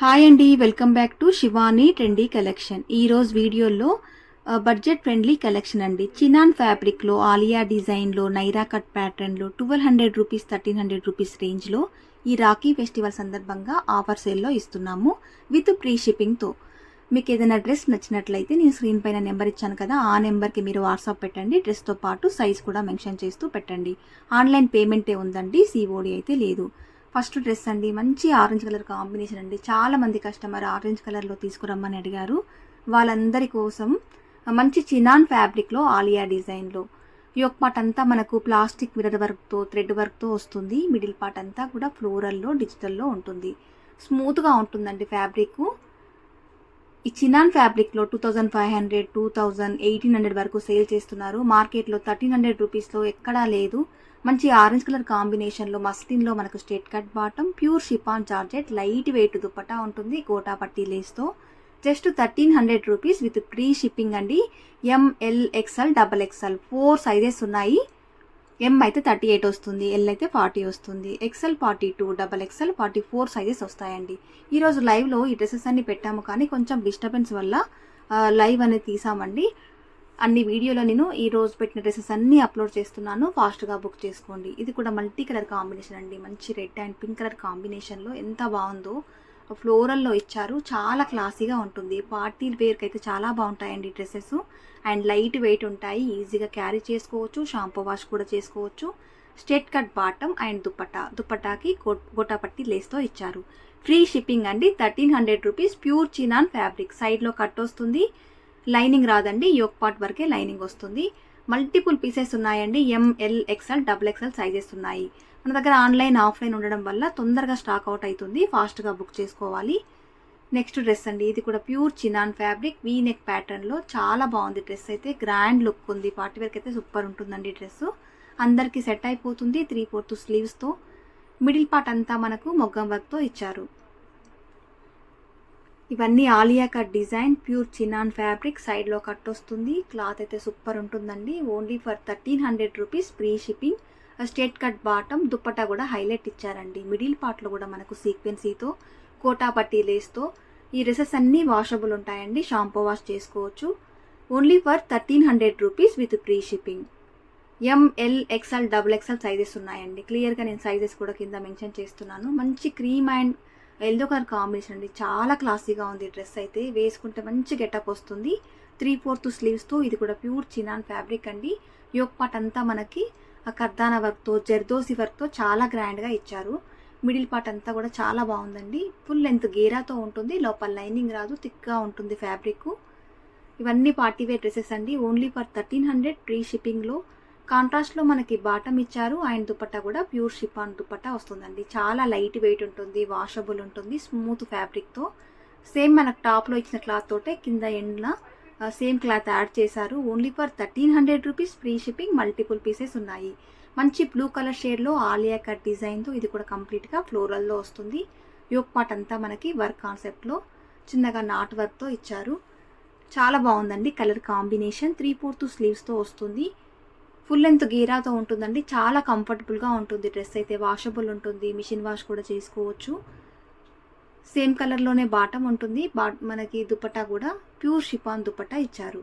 Hi అండి welcome back to Shivani trendy collection. ఈరోజు వీడియోలో బడ్జెట్ ఫ్రెండ్లీ కలెక్షన్ అండి. చినాన్ ఫ్యాబ్రిక్లో ఆలియా డిజైన్లో నైరా కట్ ప్యాటర్న్లో twelve hundred rupees thirteen hundred rupees రేంజ్లో ఈ రాఖీ ఫెస్టివల్ సందర్భంగా ఆఫర్ సేల్లో ఇస్తున్నాము విత్ ప్రీ షిప్పింగ్తో. మీకు ఏదైనా డ్రెస్ నచ్చినట్లయితే నేను స్క్రీన్ పైన నెంబర్ ఇచ్చాను కదా ఆ నెంబర్కి మీరు వాట్సాప్ పెట్టండి. డ్రెస్తో పాటు సైజ్ కూడా మెన్షన్ చేస్తూ పెట్టండి. ఆన్లైన్ పేమెంటే ఉందండి సిఓడి అయితే లేదు. ఫస్ట్ డ్రెస్ అండి మంచి ఆరెంజ్ కలర్ కాంబినేషన్ అండి. చాలామంది కస్టమర్ ఆరెంజ్ కలర్లో తీసుకురమ్మని అడిగారు. వాళ్ళందరి కోసం మంచి చినాన్ ఫ్యాబ్రిక్లో ఆలియా డిజైన్లో. యోక్ పార్ట్ అంతా మనకు ప్లాస్టిక్ మిరర్ వర్క్తో థ్రెడ్ వర్క్తో వస్తుంది. మిడిల్ పార్ట్ అంతా కూడా ఫ్లోరల్లో డిజిటల్లో ఉంటుంది. స్మూత్గా ఉంటుందండి ఫ్యాబ్రిక్. ఈ చినాన్ ఫ్యాబ్రిక్లో two thousand five hundred two thousand eighteen hundred వరకు సేల్ చేస్తున్నారు. మార్కెట్లో థర్టీన్ హండ్రెడ్ రూపీస్లో ఎక్కడా లేదు. మంచి ఆరెంజ్ కలర్ కాంబినేషన్లో మస్లిన్లో మనకు straight cut bottom pure chiffon georgette light weight dupatta ఉంటుంది gota patti లేస్తో just thirteen hundred rupees with free shipping అండి. M L XL double XL four sizes ఉన్నాయి. ఎం అయితే థర్టీ ఎయిట్ వస్తుంది ఎల్ అయితే ఫార్టీ వస్తుంది. XL forty two double XL forty four sizes వస్తాయండి. ఈరోజు లైవ్లో ఈ డ్రెస్సెస్ అన్ని పెట్టాము కానీ కొంచెం డిస్టర్బెన్స్ వల్ల లైవ్ అనేది తీసామండి. అన్ని వీడియోలో నేను ఈ రోజు పెట్టిన డ్రెస్సెస్ అన్నీ అప్లోడ్ చేస్తున్నాను. ఫాస్ట్గా బుక్ చేసుకోండి. ఇది కూడా మల్టీ కలర్ కాంబినేషన్ అండి. మంచి రెడ్ అండ్ పింక్ కలర్ కాంబినేషన్లో ఎంత బాగుందో. ఫ్లోరల్లో ఇచ్చారు. చాలా క్లాసీగా ఉంటుంది. పార్టీ వేర్కి అయితే చాలా బాగుంటాయండి డ్రెస్సెస్. అండ్ లైట్ వెయిట్ ఉంటాయి. ఈజీగా క్యారీ చేసుకోవచ్చు. షాంపూ వాష్ కూడా చేసుకోవచ్చు. Straight cut bottom and dupatta దుప్పటాకి gota patti లేస్తో ఇచ్చారు. ఫ్రీ షిప్పింగ్ అండి. Thirteen hundred rupees pure chinon fabric సైడ్లో కట్ వస్తుంది. లైనింగ్ రాదండి యోక్ పార్ట్ వరకే లైనింగ్ వస్తుంది. మల్టిపుల్ పీసెస్ ఉన్నాయండి M L XL double XL sizes ఉన్నాయి. మన దగ్గర ఆన్లైన్ ఆఫ్లైన్ ఉండడం వల్ల తొందరగా స్టాక్ అవుట్ అవుతుంది ఫాస్ట్గా బుక్ చేసుకోవాలి. నెక్స్ట్ డ్రెస్ అండి ఇది కూడా pure chinon fabric V neck ప్యాటర్న్లో చాలా బాగుంది డ్రెస్ అయితే. గ్రాండ్ లుక్ ఉంది పార్టీ వేర్కి అయితే సూపర్ ఉంటుందండి డ్రెస్ అందరికీ సెట్ అయిపోతుంది త్రీ ఫోర్త్ స్లీవ్స్తో మిడిల్ పార్ట్ అంతా మనకు మొగ్గం వర్క్తో ఇచ్చారు. ఇవన్నీ Alia cut design pure chinon fabric సైడ్లో కట్ వస్తుంది క్లాత్ అయితే సూపర్ ఉంటుందండి. Only for thirteen hundred rupees free shipping. Straight cut bottom dupatta కూడా హైలైట్ ఇచ్చారండి. మిడిల్ పార్ట్లో కూడా మనకు సీక్వెన్సీతో కోటా పట్టీ లేస్తో ఈ డ్రెస్సెస్ అన్నీ వాషబుల్ ఉంటాయండి. షాంపూ వాష్ చేసుకోవచ్చు. Only for thirteen hundred rupees with free shipping. M L XL double XL sizes ఉన్నాయండి. క్లియర్గా నేను సైజెస్ కూడా కింద మెన్షన్ చేస్తున్నాను. మంచి cream and yellow colour combination అండి. చాలా క్లాసీగా ఉంది డ్రెస్ అయితే. వేసుకుంటే మంచి గెటప్ వస్తుంది. త్రీ ఫోర్త్ స్లీవ్స్తో ఇది కూడా ప్యూర్ చినాన్ ఫ్యాబ్రిక్ అండి. యోక్ పార్ట్ అంతా మనకి ఆ కర్దానా వర్క్తో జర్దోసి వర్క్తో చాలా గ్రాండ్గా ఇచ్చారు. మిడిల్ పార్ట్ అంతా కూడా చాలా బాగుందండి. ఫుల్ లెంత్ గేరాతో ఉంటుంది. లోపల లైనింగ్ రాదు. థిక్గా ఉంటుంది ఫ్యాబ్రిక్ ఇవన్నీ పార్టీవేర్ డ్రెస్సెస్ అండి. Only for thirteen hundred free షిప్పింగ్లో కాంట్రాస్ట్లో మనకి బాటమ్ ఇచ్చారు. అండ్ దుపట్టా కూడా ప్యూర్ షిఫాన్ దుపట్టా వస్తుందండి. చాలా లైట్ వెయిట్ ఉంటుంది వాషబుల్ ఉంటుంది స్మూత్ ఫ్యాబ్రిక్తో. సేమ్ మనకు టాప్లో ఇచ్చిన క్లాత్ తోటే కింద ఎండ్ల సేమ్ క్లాత్ యాడ్ చేశారు. Only for thirteen hundred rupees free shipping multiple pieces ఉన్నాయి. మంచి బ్లూ కలర్ షేడ్లో ఆలియా కట్ డిజైన్తో ఇది కూడా కంప్లీట్గా ఫ్లోరల్లో వస్తుంది. యోక్ పార్ట్ అంతా మనకి వర్క్ కాన్సెప్ట్లో చిన్నగా నాట్ వర్క్తో ఇచ్చారు. చాలా బాగుందండి కలర్ కాంబినేషన్. త్రీ ఫోర్త్ స్లీవ్స్తో వస్తుంది. ఫుల్ లెంత్ గీరాతో ఉంటుందండి. చాలా కంఫర్టబుల్గా ఉంటుంది డ్రెస్ అయితే. వాషబుల్ ఉంటుంది. మిషన్ వాష్ కూడా చేసుకోవచ్చు. సేమ్ కలర్లోనే బాటమ్ ఉంటుంది. బా మనకి దుపట్టా కూడా ప్యూర్ షిపాన్ దుపట్టా ఇచ్చారు.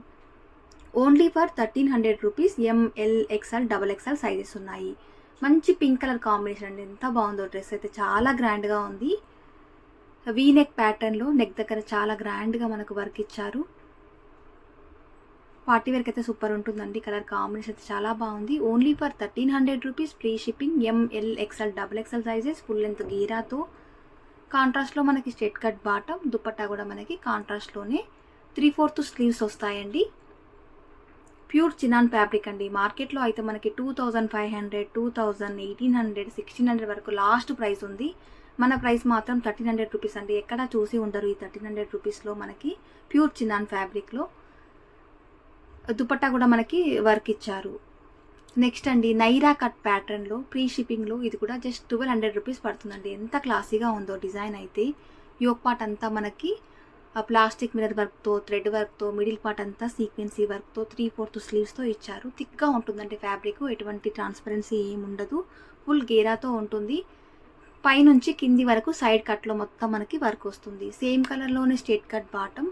Only for thirteen hundred rupees M L XL double XL sizes ఉన్నాయి. మంచి పింక్ కలర్ కాంబినేషన్ అండి. ఎంత బాగుందో డ్రెస్ అయితే. చాలా గ్రాండ్గా ఉంది. వీ నెక్ ప్యాటర్న్లో నెక్ దగ్గర చాలా గ్రాండ్గా మనకు వర్క్ ఇచ్చారు. పార్టీ వేర్కి అయితే సూపర్ ఉంటుందండి. కలర్ కాంబినేషన్ అయితే చాలా బాగుంది. Only for thirteen hundred rupees free shipping M L XL double XL sizes full length గీరాతో. కాంట్రాస్ట్లో మనకి స్ట్రేట్ కట్ బాటం దుపట్టా కూడా మనకి కాంట్రాస్ట్లోనే త్రీ ఫోర్త్ స్లీవ్స్ వస్తాయండి. ప్యూర్ చినాన్ ఫ్యాబ్రిక్ అండి. మార్కెట్లో అయితే మనకి two thousand five hundred two thousand eighteen hundred sixteen hundred వరకు లాస్ట్ ప్రైస్ ఉంది. మన ప్రైస్ మాత్రం థర్టీన్ హండ్రెడ్ రూపీస్ అండి. ఎక్కడా చూసి ఉండరు ఈ థర్టీన్ హండ్రెడ్ రూపీస్లో మనకి ప్యూర్ చినాన్ ఫ్యాబ్రిక్లో దుపట్టా కూడా మనకి వర్క్ ఇచ్చారు. నెక్స్ట్ అండి నైరా కట్ ప్యాటర్న్లో ప్రీ షిప్పింగ్లో ఇది కూడా జస్ట్ ట్వెల్వ్ హండ్రెడ్ రూపీస్ పడుతుందండి. ఎంత క్లాసీగా ఉందో డిజైన్ అయితే. యోక్ పార్ట్ అంతా మనకి ఆ ప్లాస్టిక్ మిరర్ వర్క్తో థ్రెడ్ వర్క్తో మిడిల్ పార్ట్ అంతా సీక్వెన్సీ వర్క్తో త్రీ ఫోర్త్ స్లీవ్స్తో ఇచ్చారు. థిక్గా ఉంటుందండి ఫ్యాబ్రిక్ ఎటువంటి ట్రాన్స్పరెన్సీ ఏమి ఉండదు. ఫుల్ గేరాతో ఉంటుంది. పైనుంచి కింది వరకు సైడ్ కట్లో మొత్తం మనకి వర్క్ వస్తుంది. సేమ్ కలర్లోనే straight cut bottom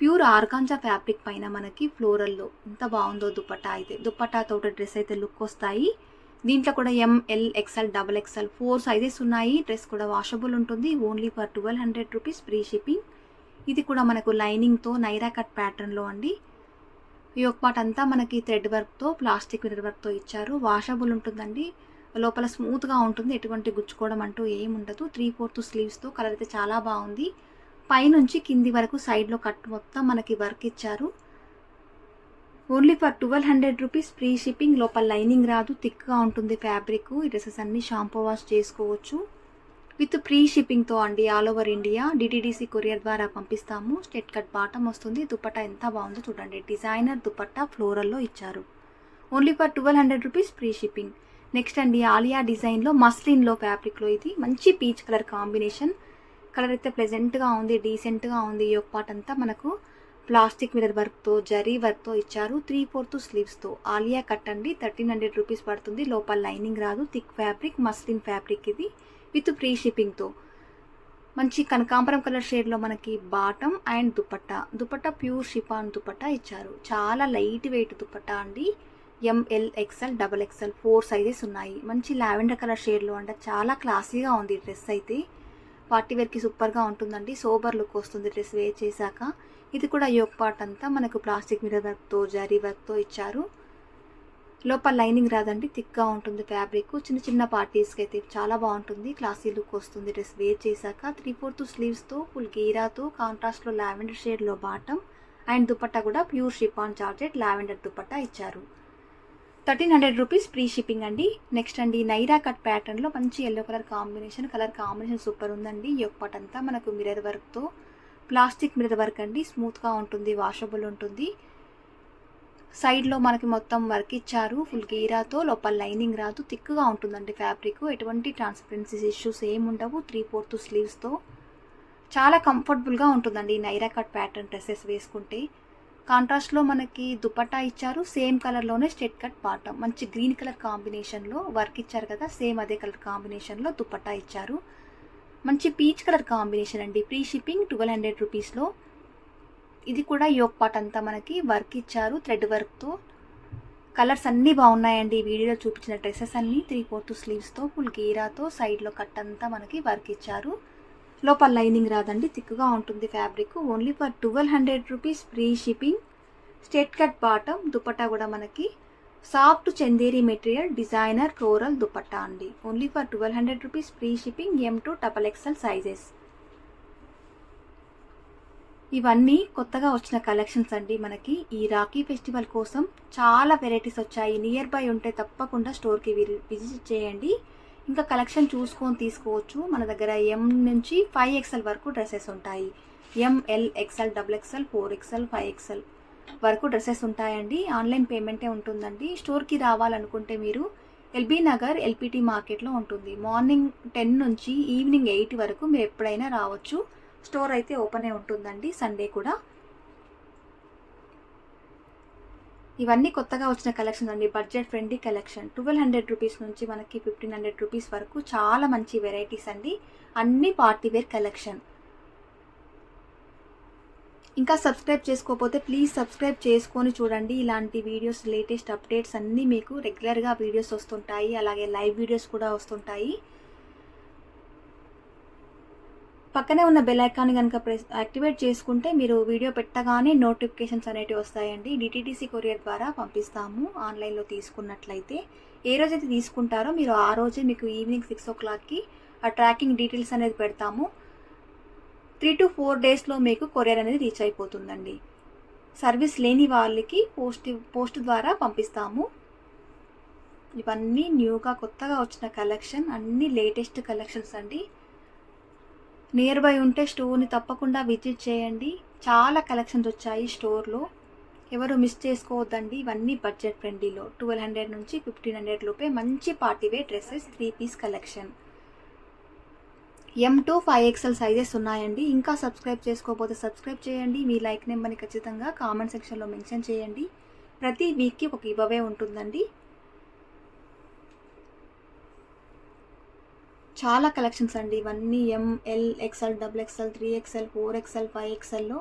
pure organza fabric పైన మనకి ఫ్లోరల్లో ఎంత బాగుందో దుపట్టా అయితే. దుపట్టా తోట డ్రెస్ అయితే లుక్ వస్తాయి. దీంట్లో కూడా M L XL double XL four sizes ఉన్నాయి. డ్రెస్ కూడా వాషబుల్ ఉంటుంది. Only for twelve hundred rupees free shipping. ఇది కూడా మనకు లైనింగ్తో నైరా కట్ ప్యాటర్న్లో అండి. ఈ యొక్క పాట అంతా మనకి థ్రెడ్ వర్క్తో ప్లాస్టిక్ థ్రెడ్ వర్క్తో ఇచ్చారు. వాషబుల్ ఉంటుందండి. లోపల స్మూత్గా ఉంటుంది. ఎటువంటి గుచ్చుకోవడం అంటూ ఏం ఉండదు త్రీ ఫోర్త్ స్లీవ్స్తో కలర్ అయితే చాలా బాగుంది. పైనుంచి కింది వరకు సైడ్లో కట్ మొత్తం మనకి వర్క్ ఇచ్చారు. Only for twelve hundred rupees free shipping లోపల లైనింగ్ రాదు థిక్గా ఉంటుంది ఫ్యాబ్రిక్. ఈ డ్రెస్సెస్ అన్ని షాంపూ వాష్ చేసుకోవచ్చు. విత్ ఫ్రీ షిప్పింగ్తో అండి all over India. DTDC courier ద్వారా పంపిస్తాము. స్టెట్ కట్ బాటం వస్తుంది. దుపట్టా ఎంత బాగుందో చూడండి. డిజైనర్ దుపట్టా ఫ్లోరల్లో ఇచ్చారు. Only for twelve hundred rupees free shipping. Next అండి ఆలియా డిజైన్లో మస్లిన్లో ఫ్యాబ్రిక్లో ఇది. మంచి పీచ్ కలర్ కాంబినేషన్. కలర్ అయితే ప్లెజెంట్గా ఉంది డీసెంట్గా ఉంది. ఈ యొక్క పార్ట్ అంతా మనకు ప్లాస్టిక్ మిరర్ వర్క్తో జరీ వర్క్తో ఇచ్చారు. త్రీ ఫోర్త్ స్లీవ్స్తో. ఆలియా కట్ అండి. థర్టీన్ హండ్రెడ్ రూపీస్ పడుతుంది. లోపల లైనింగ్ రాదు. థిక్ ఫ్యాబ్రిక్ మస్లిన్ ఫ్యాబ్రిక్ ఇది. విత్ ఫ్రీ షిప్పింగ్తో. మంచి కనకాంబరం కలర్ షేడ్లో మనకి bottom and dupatta. Dupatta pure chiffon dupatta ఇచ్చారు. చాలా లైట్ వెయిట్ దుపట్టా అండి. M L XL double XL four sizes ఉన్నాయి. మంచి లావెండర్ కలర్ షేడ్లో అంటే. చాలా క్లాసీగా ఉంది డ్రెస్ అయితే. పార్టీ వేర్కి సూపర్గా ఉంటుందండి. సోబర్ లుక్ వస్తుంది డ్రెస్ వేర్ చేశాక. ఇది కూడా యోగ్ పార్ట్ అంతా మనకు ప్లాస్టిక్ మిర్రర్ వర్క్తో జరీ వర్క్తో ఇచ్చారు. లోపల లైనింగ్ రాదండి. థిక్గా ఉంటుంది ఫ్యాబ్రిక్. చిన్న చిన్న పార్టీస్కి అయితే చాలా బాగుంటుంది. క్లాసీ లుక్ వస్తుంది డ్రెస్ వేర్ చేశాక. త్రీ ఫోర్త్ స్లీవ్స్తో ఫుల్ గీరాతో కాంట్రాస్ట్లో లావెండర్ షేడ్లో బాటమ్ అండ్ దుపట్టా కూడా pure chiffon georgette lavender dupatta ఇచ్చారు. Thirteen hundred rupees free shipping అండి. నెక్స్ట్ అండి నైరా కట్ ప్యాటర్న్లో మంచి yellow colour combination colour combination super ఉందండి. ఈ యొక్క పార్ట్ అంతా మనకు మిరర్ వర్క్తో ప్లాస్టిక్ మిరర్ వర్క్ అండి. స్మూత్గా ఉంటుంది వాషబుల్ ఉంటుంది. సైడ్లో మనకి మొత్తం వర్క్ ఇచ్చారు. ఫుల్ గీరాతో లోపల లైనింగ్ రాదు. థిక్గా ఉంటుందండి ఫ్యాబ్రిక్ ఎటువంటి ట్రాన్స్పరెన్సీ ఇష్యూస్ ఏముండవు ఉండవు. త్రీ ఫోర్త్ స్లీవ్స్తో చాలా కంఫర్టబుల్గా ఉంటుందండి ఈ నైరా కట్ ప్యాటర్న్ డ్రెస్సెస్ వేసుకుంటే. కాంట్రాస్ట్లో మనకి దుపట్టా ఇచ్చారు. సేమ్ కలర్లోనే స్ట్రెట్ కట్ బాటమ్ మంచి గ్రీన్ కలర్ కాంబినేషన్లో వర్క్ ఇచ్చారు కదా సేమ్ అదే కలర్ కాంబినేషన్లో దుపట్టా ఇచ్చారు. మంచి పీచ్ కలర్ కాంబినేషన్ అండి. ప్రీ షిప్పింగ్ ట్వెల్వ్ హండ్రెడ్ రూపీస్లో. ఇది కూడా యోగ్ పాట్ అంతా మనకి వర్క్ ఇచ్చారు థ్రెడ్ వర్క్తో. కలర్స్ అన్నీ బాగున్నాయండి. వీడియోలో చూపించిన డ్రెస్సెస్ అన్నీ త్రీ ఫోర్త్ స్లీవ్స్తో ఫుల్ గీరాతో సైడ్లో కట్ అంతా మనకి వర్క్ ఇచ్చారు. లోపల లైనింగ్ రాదండి థిక్గా ఉంటుంది fabric only for twelve hundred rupees free shipping straight cut bottom dupatta కూడా మనకి. Soft Chanderi material designer floral dupatta అండి. Only for twelve hundred rupees free shipping M to double XL sizes ఇవన్నీ కొత్తగా వచ్చిన collections అండి మనకి. ఈ Rakhi festival కోసం చాలా వెరైటీస్ వచ్చాయి. నియర్ బై ఉంటే తప్పకుండా స్టోర్కి విజిట్ చేయండి. ఇంకా కలెక్షన్ చూసుకొని తీసుకోవచ్చు. మన దగ్గర ఎం నుంచి ఫైవ్ ఎక్స్ఎల్ వరకు డ్రెస్సెస్ ఉంటాయి. M L XL double XL four XL five XL వరకు డ్రెస్సెస్ ఉంటాయండి. ఆన్లైన్ పేమెంటే ఉంటుందండి. స్టోర్కి రావాలనుకుంటే మీరు ఎల్బీ నగర్ ఎల్పిటి మార్కెట్లో ఉంటుంది. మార్నింగ్ టెన్ నుంచి ఈవినింగ్ ఎయిట్ వరకు మీరు ఎప్పుడైనా రావచ్చు. స్టోర్ అయితే ఓపెనే ఉంటుందండి. సండే కూడా. ఇవన్నీ కొత్తగా వచ్చిన కలెక్షన్ అండి. Budget friendly collection twelve hundred rupees నుంచి మనకి ఫిఫ్టీన్ హండ్రెడ్ రూపీస్ వరకు చాలా మంచి వెరైటీస్ అండి. అన్ని పార్టీ వేర్ కలెక్షన్ ఇంకా సబ్స్క్రైబ్ చేసుకోకపోతే ప్లీజ్ సబ్స్క్రైబ్ చేసుకొని చూడండి. ఇలాంటి వీడియోస్ లేటెస్ట్ అప్డేట్స్ అన్నీ మీకు రెగ్యులర్గా వీడియోస్ వస్తుంటాయి. అలాగే లైవ్ వీడియోస్ కూడా వస్తుంటాయి. పక్కనే ఉన్న బెల్ ఐకాన్ కనుక ప్రెస్ యాక్టివేట్ చేసుకుంటే మీరు వీడియో పెట్టగానే నోటిఫికేషన్స్ అనేటివి వస్తాయండి. డిటీటీసీ కొరియర్ ద్వారా పంపిస్తాము. ఆన్లైన్లో తీసుకున్నట్లయితే ఏ రోజైతే తీసుకుంటారో మీరు ఆ రోజే మీకు ఈవినింగ్ సిక్స్ ఓ క్లాక్కి ఆ ట్రాకింగ్ డీటెయిల్స్ అనేది పెడతాము. త్రీ టు ఫోర్ డేస్లో మీకు కొరియర్ అనేది రీచ్ అయిపోతుందండి. సర్వీస్ లేని వాళ్ళకి పోస్ట్ పోస్ట్ ద్వారా పంపిస్తాము. ఇవన్నీ న్యూగా కొత్తగా వచ్చిన కలెక్షన్ అన్ని లేటెస్ట్ కలెక్షన్స్ అండి. నియర్ బై ఉంటే స్టోర్ని తప్పకుండా విజిట్ చేయండి. చాలా కలెక్షన్స్ వచ్చాయి స్టోర్లో ఎవరు మిస్ చేసుకోవద్దండి. ఇవన్నీ బడ్జెట్ ఫ్రెండ్లీలో ట్వెల్వ్ హండ్రెడ్ నుంచి ఫిఫ్టీన్ హండ్రెడ్ లోపే మంచి party wear dresses three piece collection M to five XL sizes ఉన్నాయండి. ఇంకా సబ్స్క్రైబ్ చేసుకోకపోతే సబ్స్క్రైబ్ చేయండి. మీ లైక్ నెంబర్ని ఖచ్చితంగా కామెంట్ సెక్షన్లో మెన్షన్ చేయండి. ప్రతి వీక్కి ఒక ఇవ్వవే ఉంటుందండి. చాలా కలెక్షన్స్ అండి. ఇవన్నీ M L XL double XL three XL four XL five ఎక్స్ఎల్లో